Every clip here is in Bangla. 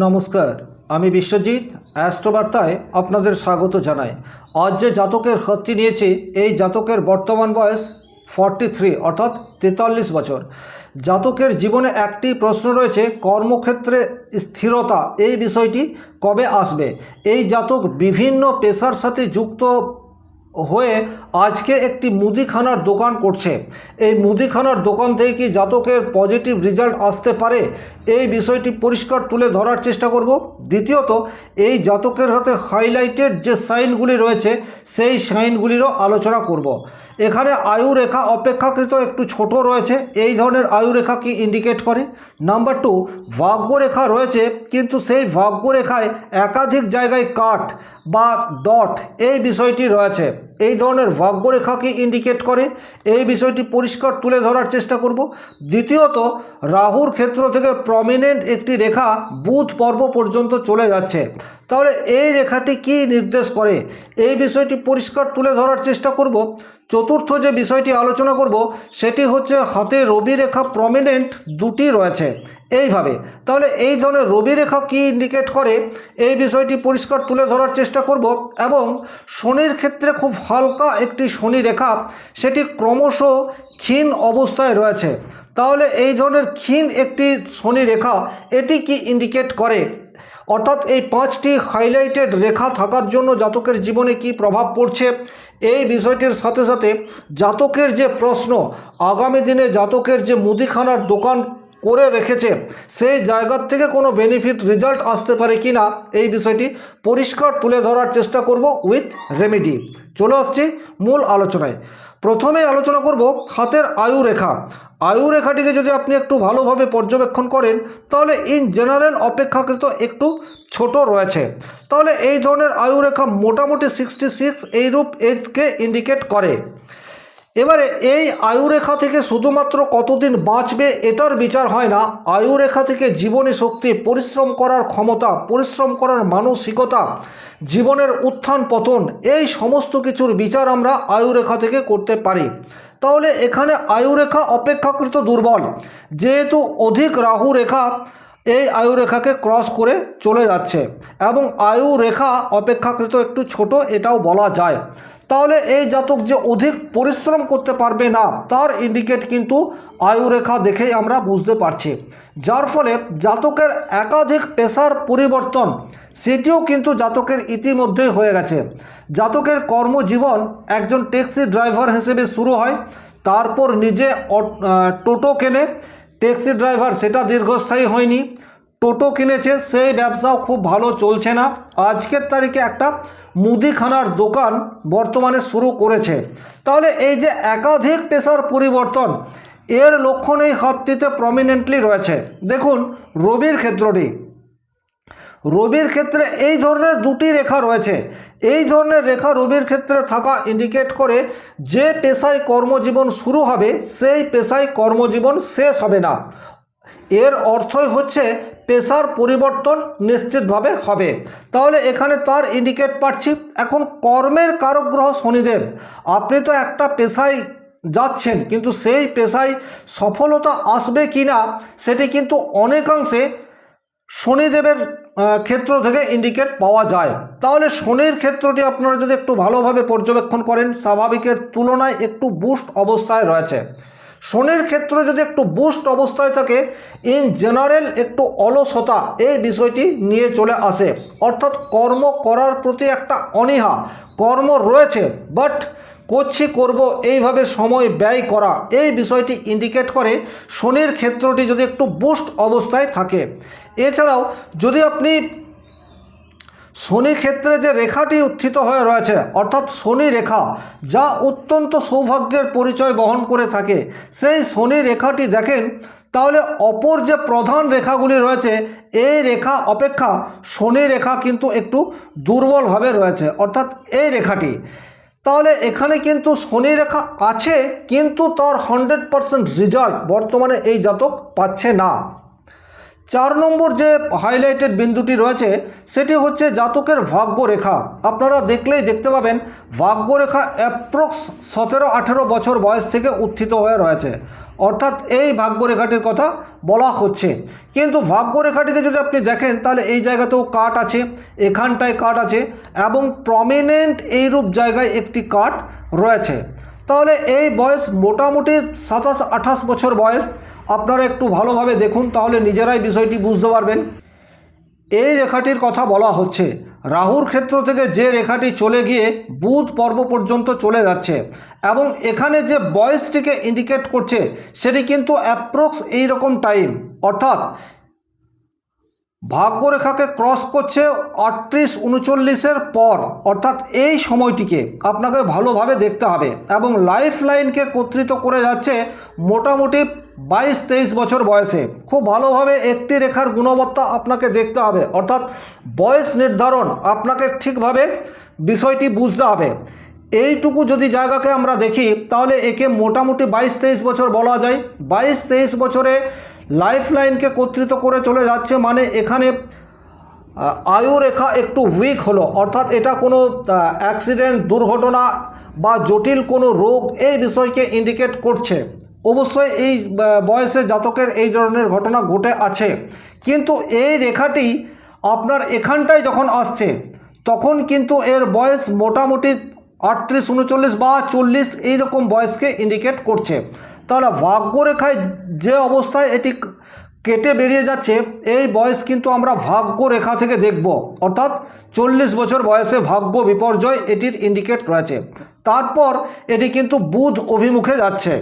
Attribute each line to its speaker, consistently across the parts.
Speaker 1: নমস্কার, আমি বিশ্বজিৎ, অ্যাস্ট্রোবার্তায় আপনাদের স্বাগত জানাই। আজ যে জাতকের হাতটি নিয়েছি, এই জাতকের বর্তমান বয়স ফর্টি থ্রি অর্থাৎ তেতাল্লিশ বছর। জাতকের জীবনে একটি প্রশ্ন রয়েছে, কর্মক্ষেত্রে স্থিরতা, এই বিষয়টি কবে আসবে? এই জাতক বিভিন্ন পেশার সাথে যুক্ত হয়ে আজকে একটি মুদিখানার দোকান করছে। এই মুদিখানার দোকান থেকে কি জাতকের পজিটিভ রেজাল্ট আসতে পারে? এই বিষয়টি পরিষ্কার তুলে ধরার চেষ্টা করব। দ্বিতীয়ত, এই জাতকের হাতে হাইলাইটেড যে সাইনগুলি রয়েছে, সেই সাইনগুলিরও আলোচনা করব। এখানে আয়ু রেখা অপেক্ষাকৃত একটু ছোট রয়েছে। এই ধরনের আয়ু রেখা কি ইন্ডিকেট করে? নাম্বার টু ভাগ্যরেখা রয়েছে, কিন্তু সেই ভাগ্যরেখায় একাধিক জায়গায় কাট বা ডট এই বিষয়টি রয়েছে। এই ধরনের ভাগ্যরেখা কি ইন্ডিকেট করে। এই বিষয়টি পরিষ্কার তুলে ধরার চেষ্টা করব। দ্বিতীয়ত, রাহুর ক্ষেত্র থেকে প্রমিনেন্ট একটি রেখা বুধ পর্ব পর্যন্ত চলে যাচ্ছে। তাহলে এই রেখাটি কি নির্দেশ করে? এই বিষয়টি পরিষ্কার তুলে ধরার চেষ্টা করব। চতুর্থ যে বিষয়টি আলোচনা করব, সেটি হচ্ছে হাতে রবি রেখা প্রমিনেন্ট দুটি রয়েছে। এইভাবে, তাহলে এই ধরনের রবি রেখা কী ইন্ডিকেট করে? এই বিষয়টি পরিষ্কার তুলে ধরার চেষ্টা করব এবং শনির ক্ষেত্রে খুব হালকা একটি শনি রেখা সেটি ক্রমশ ক্ষীণ অবস্থায় রয়েছে। তাহলে এই ধরনের ক্ষীণ একটি শনি রেখা এটি কি ইন্ডিকেট করে? অর্থাৎ এই পাঁচটি হাইলাইটেড রেখা থাকার জন্য জাতকের জীবনে কি প্রভাব পড়ছে? এই বিষয়টির সাথে সাথে জাতকের যে প্রশ্ন, আগামী দিনে জাতকের যে মুদিখানার দোকান করে রেখেছে, সেই জায়গার থেকে কোনো বেনিফিট রেজাল্ট আসতে পারে কি না, এই বিষয়টি পরিষ্কার তুলে ধরার চেষ্টা করব উইথ রেমেডি চলে আসছি মূল আলোচনায়। প্রথমে আলোচনা করব হাতের আয়ু রেখা। আয়ু রেখাটিকে যদি আপনি একটু ভালোভাবে পর্যবেক্ষণ করেন, তাহলে ইন জেনারেল অপেক্ষাকৃত একটু ছোট রয়েছে। তাহলে এই ধরনের আয়ুরেখা মোটামুটি সিক্সটি সিক্স এইরূপ এজকে ইন্ডিকেট করে। এবারে এই আয়ুরেখা থেকে শুধুমাত্র কতদিন বাঁচবে এটার বিচার হয় না। আয়ুরেখা থেকে জীবনী শক্তি, পরিশ্রম করার ক্ষমতা, পরিশ্রম করার মানসিকতা, জীবনের উত্থান পতন, এই সমস্ত কিছুর বিচার আমরা আয়ুরেখা থেকে করতে পারি। তাহলে এখানে আয়ুরেখা অপেক্ষাকৃত দুর্বল। যেহেতু অধিক রাহু রেখা এই আয়ু রেখাকে ক্রস করে চলে যাচ্ছে এবং আয়ু রেখা অপেক্ষাকৃত একটু ছোট, এটাও বলা যায়। তাহলে এই জাতক যে অধিক পরিশ্রম করতে পারবে না, তার ইন্ডিকেট কিন্তু আয়ু রেখা দেখেই আমরা বুঝতে পারছি। যার ফলে জাতকের একাধিক পেশার পরিবর্তন, সেটিও কিন্তু জাতকের ইতিমধ্যেই হয়ে গেছে। জাতকের কর্মজীবন একজন ট্যাক্সি ড্রাইভার হিসেবে শুরু হয়, তারপর নিজে টোটো কেনে, ট্যাক্সি ড্রাইভার সেটা দীর্ঘস্থায়ী হয়নি। টোটো কিনেছে, সেই ব্যবসাও খুব ভালো চলছে না। আজকের তারিখে একটা মুদিখানার দোকান বর্তমানে শুরু করেছে। তাহলে এই যে একাধিক পেশার পরিবর্তন, এর লক্ষণ এই হাতটিতে প্রমিনেন্টলি রয়েছে। দেখুন, রবির ক্ষেত্রটি। রবির ক্ষেত্রে এই ধরনের দুটি রেখা রয়েছে। এই ধরনের রেখা রবির ক্ষেত্রে থাকা ইন্ডিকেট করে যে পেশায় কর্মজীবন শুরু হবে, সেই পেশায় কর্মজীবন শেষ হবে না। এর অর্থই হচ্ছে পেশার পরিবর্তন নিশ্চিতভাবে হবে। তাহলে এখানে তার ইন্ডিকেট পাচ্ছি, এখন কর্মের কারক গ্রহ শনিদেব। আপনি তো একটা পেশায় যাচ্ছেন, কিন্তু সেই পেশায় সফলতা আসবে কি না সেটি কিন্তু অনেকাংশে শনিদেবের ক্ষেত্র থেকে ইন্ডিকেট পাওয়া যায়। তাহলে শনির ক্ষেত্রটি আপনারা যদি একটু ভালোভাবে পর্যবেক্ষণ করেন, স্বাভাবিকের তুলনায় একটু বুস্ট অবস্থায় রয়েছে। শনির ক্ষেত্রে যদি একটু বুস্ট অবস্থায় থাকে, ইন জেনারেল একটু অলসতা এই বিষয়টি নিয়ে চলে আসে। অর্থাৎ কর্ম করার প্রতি একটা অনীহা, কর্ম রয়েছে বাট করছি করব, এইভাবে সময় ব্যয় করা, এই বিষয়টি ইন্ডিকেট করে শনির ক্ষেত্রটি যদি একটু বুস্ট অবস্থায় থাকে। এছাড়াও যদি আপনি শনি ক্ষেত্রে যে রেখাটি উত্থিত হয়ে রয়েছে, অর্থাৎ শনি রেখা, যা অত্যন্ত সৌভাগ্যের পরিচয় বহন করে থাকে, সেই শনি রেখাটি দেখেন, তাহলে অপর যে প্রধান রেখাগুলি রয়েছে, এই রেখা অপেক্ষা শনি রেখা কিন্তু একটু দুর্বলভাবে রয়েছে, অর্থাৎ এই রেখাটি। তাহলে এখানে কিন্তু শনি রেখা আছে, কিন্তু তার হান্ড্রেড পারসেন্ট রেজাল্ট বর্তমানে এই জাতক পাচ্ছে না। চার নম্বর যে হাইলাইটেড বিন্দুটি রয়েছে, সেটি হচ্ছে জাতকের ভাগ্যরেখা। আপনারা দেখলেই দেখতে পাবেন, ভাগ্যরেখা অ্যাপ্রক্স সতেরো, আঠেরো বছর বয়স থেকে উত্থিত হয়ে রয়েছে। অর্থাৎ এই ভাগ্যরেখাটির কথা বলা হচ্ছে। কিন্তু ভাগ্যরেখাটিতে যদি আপনি দেখেন, তাহলে এই জায়গাতেও কাট আছে, এখানটায় কাট আছে, এবং প্রমিনেন্ট এইরূপ জায়গায় একটি কাট রয়েছে। তাহলে এই বয়স মোটামুটি সাতাশ, আঠাশ বছর বয়স আপনারা একটু ভালোভাবে দেখুন, তাহলে নিজেরাই বিষয়টি বুঝতে পারবেন। এই রেখাটির কথা বলা হচ্ছে, রাহুর ক্ষেত্র থেকে যে রেখাটি চলে গিয়ে বুধ পর্ব পর্যন্ত চলে যাচ্ছে এবং এখানে যে বয়সটিকে ইন্ডিকেট করছে, সেটি কিন্তু অ্যাপ্রক্স এই রকম টাইম অর্থাৎ ভাগ্যরেখাকে ক্রস করছে আটত্রিশ উনচল্লিশের পর, অর্থাৎ এই সময়টিকে আপনাকে ভালোভাবে দেখতে হবে এবং লাইফ লাইনকে কর্তৃত করে যাচ্ছে মোটামুটি বাইশ তেইশ বছর বয়সে। খুব ভালোভাবে একটি রেখার গুণবত্তা আপনাকে দেখতে হবে। অর্থাৎ বয়স নির্ধারণ আপনাকে ঠিকভাবে বিষয়টি বুঝতে হবে। এইটুকু যদি জায়গাকে আমরা দেখি তাহলে একে মোটামুটি বাইশ তেইশ বছর বলা যায়। বাইশ তেইশ বছরে লাইফ লাইনকে করে চলে যাচ্ছে মানে এখানে আহ, আয়ু রেখা একটু উইক হলো। অর্থাৎ এটা কোনো অ্যাক্সিডেন্ট দুর্ঘটনা বা জটিল কোনো রোগ এই বিষয়কে ইন্ডিকেট করছে। অবশ্যই এই বয়সে জাতকের এই ধরনের ঘটনা ঘটে আছে। কিন্তু এই রেখাটি আপনার এখানটায় যখন আসছে, তখন কিন্তু এর বয়স মোটামুটি আটত্রিশ, উনচল্লিশ বা চল্লিশ এইরকম বয়সকে ইন্ডিকেট করছে। তাহলে ভাগ্যরেখায় যে অবস্থায় এটি কেটে বেরিয়ে যাচ্ছে, এই বয়স কিন্তু আমরা ভাগ্য রেখা থেকে দেখব। অর্থাৎ চল্লিশ বছর বয়সে ভাগ্য বিপর্যয় এটির ইন্ডিকেট রয়েছে। তারপর এটি কিন্তু বুধ অভিমুখে যাচ্ছে।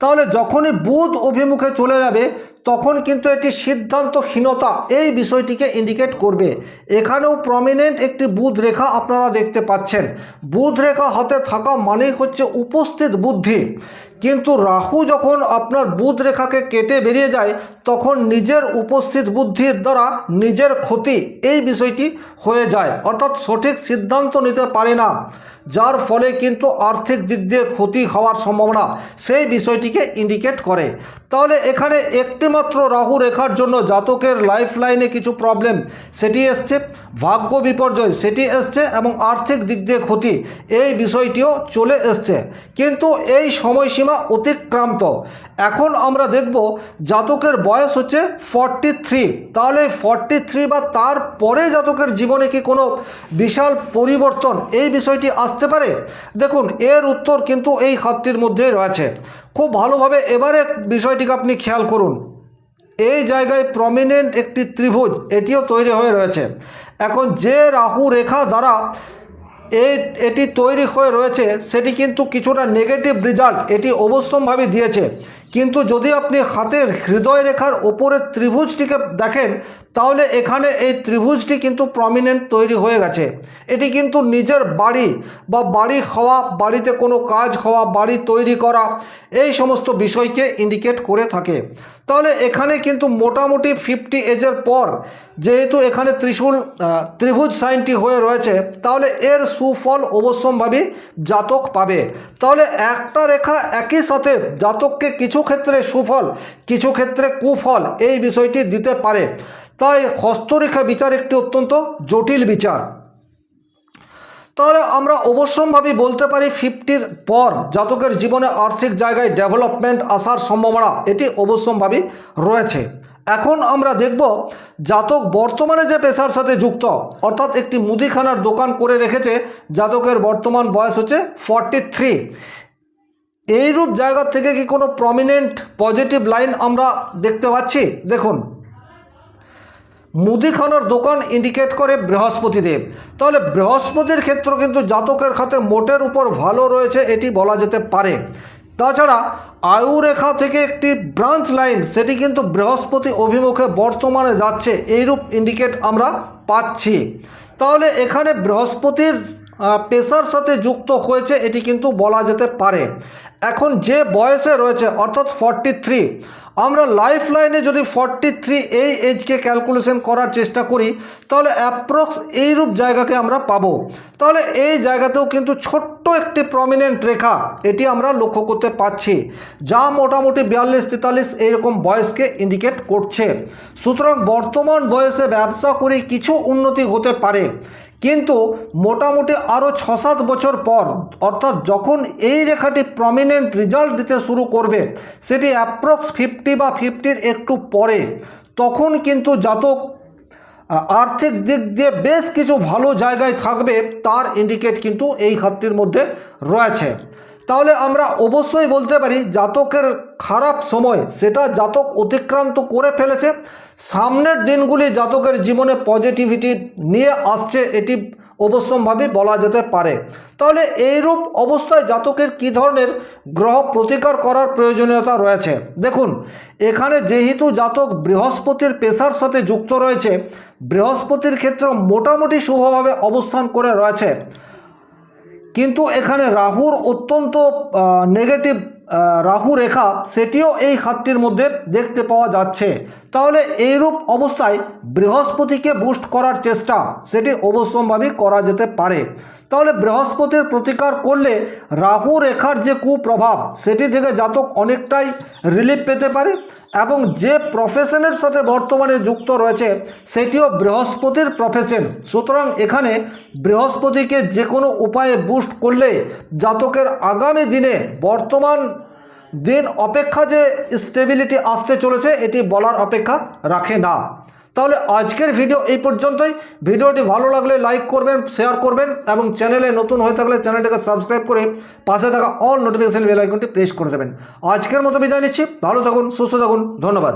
Speaker 1: তাহলে যখনই বুধ অভিমুখে চলে যাবে, তখন কিন্তু একটি সিদ্ধান্তহীনতা এই বিষয়টিকে ইন্ডিকেট করবে। এখানেও প্রমিনেন্ট একটি বুধ রেখা আপনারা দেখতে পাচ্ছেন। বুধ রেখা হাতে থাকা মানেই হচ্ছে উপস্থিত বুদ্ধি। কিন্তু রাহু যখন আপনার বুধ রেখাকে কেটে বেরিয়ে যায়, তখন নিজের উপস্থিত বুদ্ধির দ্বারা নিজের ক্ষতি এই বিষয়টি হয়ে যায়। অর্থাৎ সঠিক সিদ্ধান্ত নিতে পারে না। যার ফলে কিন্তু আর্থিক দিক দিয়ে ক্ষতি হওয়ার সম্ভাবনা সেই বিষয়টিকে ইন্ডিকেট করে। তাহলে এখানে একটিমাত্র রাহু রেখার জন্য জাতকের লাইফ লাইনে কিছু প্রবলেম সেটি এসছে, ভাগ্য বিপর্যয় সেটি এসছে এবং আর্থিক দিক দিয়ে ক্ষতি এই বিষয়টিও চলে এসছে। কিন্তু এই সময়সীমা অতিক্রান্ত। এখন আমরা দেখব জাতকের বয়স হচ্ছে ফর্টি থ্রি তাহলে ফর্টি থ্রি বা তার পরে জাতকের জীবনে কি কোনো বিশাল পরিবর্তন এই বিষয়টি আসতে পারে? দেখুন, এর উত্তর কিন্তু এই খাতটির মধ্যেই রয়েছে। খুব ভালোভাবে এবারে বিষয়টিকে আপনি খেয়াল করুন। এই জায়গায় প্রমিনেন্ট একটি ত্রিভুজ, এটিও তৈরি হয়ে রয়েছে। এখন যে রাহু রেখা দ্বারা এই, এটি তৈরি হয়ে রয়েছে, সেটি কিন্তু কিছুটা নেগেটিভ রেজাল্ট এটি অবশ্যমভাবে দিয়েছে। কিন্তু যদি আপনি হাতের হৃদয় রেখার ওপরের ত্রিভুজটিকে দেখেন, তাহলে এখানে এই ত্রিভুজটি কিন্তু প্রমিনেন্ট তৈরি হয়ে গেছে। এটি কিন্তু নিজের বাড়ি বা বাড়ি হওয়া, বাড়িতে কোনো কাজ হওয়া, বাড়ি তৈরি করা, এই সমস্ত বিষয়কে ইন্ডিকেট করে থাকে। তাহলে এখানে কিন্তু মোটামুটি ফিফটি এজের পর যেহেতু এখানে ত্রিশূল ত্রিভুজ সাইনটি হয়ে রয়েছে, তাহলে এর সুফল অবশ্যম্ভাবী জাতক পাবে। তাহলে একটা রেখা একই সাথে জাতককে কিছু ক্ষেত্রে সুফল, কিছু ক্ষেত্রে কুফল এই বিষয়টি দিতে পারে। তাই হস্তরেখা বিচার একটি অত্যন্ত জটিল বিচার। তাহলে আমরা অবশ্যম্ভাবী বলতে পারি ফিফটির পর জাতকের জীবনে আর্থিক জায়গায় ডেভেলপমেন্ট আসার সম্ভাবনা, এটি অবশ্যম্ভাবী রয়েছে। এখন আমরা দেখব জাতক বর্তমানে যে পেশার সাথে যুক্ত, অর্থাৎ একটি মুদিখানার দোকান করে রেখেছে, জাতকের বর্তমান বয়স হচ্ছে ফর্টি থ্রি এইরূপ জায়গা থেকে কি কোনো প্রমিনেন্ট পজিটিভ লাইন আমরা দেখতে পাচ্ছি? দেখুন। মুদিখানার দোকান ইন্ডিকেট করে বৃহস্পতিদেব। তাহলে বৃহস্পতির ক্ষেত্র কিন্তু জাতকের খাতে মোটের উপর ভালো রয়েছে, এটি বলা যেতে পারে। তাছাড়া আয়ুরেখা থেকে একটি ব্রাঞ্চ লাইন, সেটি কিন্তু বৃহস্পতি অভিমুখে বর্তমানে যাচ্ছে, এইরূপ ইন্ডিকেট আমরা পাচ্ছি। তাহলে এখানে বৃহস্পতির পেশার সাথে যুক্ত হয়েছে, এটি কিন্তু বলা যেতে পারে। এখন যে বয়সে রয়েছে, অর্থাৎ ফর্টি থ্রি আমরা লাইফ লাইনে যদি ফর্টি থ্রি এই এজকে ক্যালকুলেশন করার চেষ্টা করি, তাহলে অ্যাপ্রক্স এইরূপ জায়গাকে আমরা পাবো। তাহলে এই জায়গাতেও কিন্তু ছোট্ট একটি প্রমিনেন্ট রেখা, এটি আমরা লক্ষ্য করতে পারছি যা মোটামুটি বিয়াল্লিশ তেতাল্লিশ এইরকম বয়সকে ইন্ডিকেট করছে। সুতরাং বর্তমান বয়সে ব্যবসা করে কিছু উন্নতি হতে পারে। কিন্তু মোটামুটি আরও ছ সাত বছর পর, অর্থাৎ যখন এই রেখাটি প্রমিনেন্ট রেজাল্ট দিতে শুরু করবে, সেটি অ্যাপ্রক্স ফিফটি বা ফিফটির একটু পরে, তখন কিন্তু জাতক আর্থিক দিক দিয়ে বেশ কিছু ভালো জায়গায় থাকবে, তার ইন্ডিকেট কিন্তু এই খাতটির মধ্যে রয়েছে। তাহলে আমরা অবশ্যই বলতে পারি, জাতকের খারাপ সময় সেটা জাতক অতিক্রান্ত করে ফেলেছে সামনের দিনগুলি জাতকের জীবনে পজিটিভিটি নিয়ে আসছে এটি অবশ্যমভাবে বলা যেতে পারে। তাহলে এইরূপ অবস্থায় জাতকের কী ধরনের গ্রহ প্রতিকার করার প্রয়োজনীয়তা রয়েছে? দেখুন, এখানে যেহেতু জাতক বৃহস্পতির পেশার সাথে যুক্ত রয়েছে, বৃহস্পতির ক্ষেত্রে মোটামুটি শুভভাবে অবস্থান করে রয়েছে। কিন্তু এখানে রাহুর অত্যন্ত নেগেটিভ রাহু রেখা, সেটিও এই খাতটির মধ্যে দেখতে পাওয়া যাচ্ছে। তাহলে এইরূপ অবস্থায় বৃহস্পতিকে বুস্ট করার চেষ্টা, সেটি অবশ্যম্ভাবী করা যেতে পারে। তাহলে বৃহস্পতির প্রতিকার করলে রাহু রেখার যে কুপ্রভাব, সেটি থেকে জাতক অনেকটাই রিলিফ পেতে পারে এবং যে প্রফেশনের সাথে বর্তমানে যুক্ত রয়েছে, সেটিও বৃহস্পতির প্রফেশন সুতরাং এখানে বৃহস্পতিকে যে কোনো উপায়ে বুস্ট করলে জাতকের আগামী দিনে বর্তমান দিন অপেক্ষা যে স্টেবিলিটি আসতে চলেছে, এটি বলার অপেক্ষা রাখে না। তাহলে আজকের ভিডিও এই পর্যন্তই। ভিডিওটি ভালো লাগলে লাইক করবেন শেয়ার করবেন এবং চ্যানেলে নতুন হয়ে থাকলে চ্যানেলটাকে সাবস্ক্রাইব করে পাশে থাকা অল নোটিফিকেশান বেল আইকনটি প্রেস করে দেবেন। আজকের মতো বিদায় নিচ্ছি। ভালো থাকুন, সুস্থ থাকুন, ধন্যবাদ।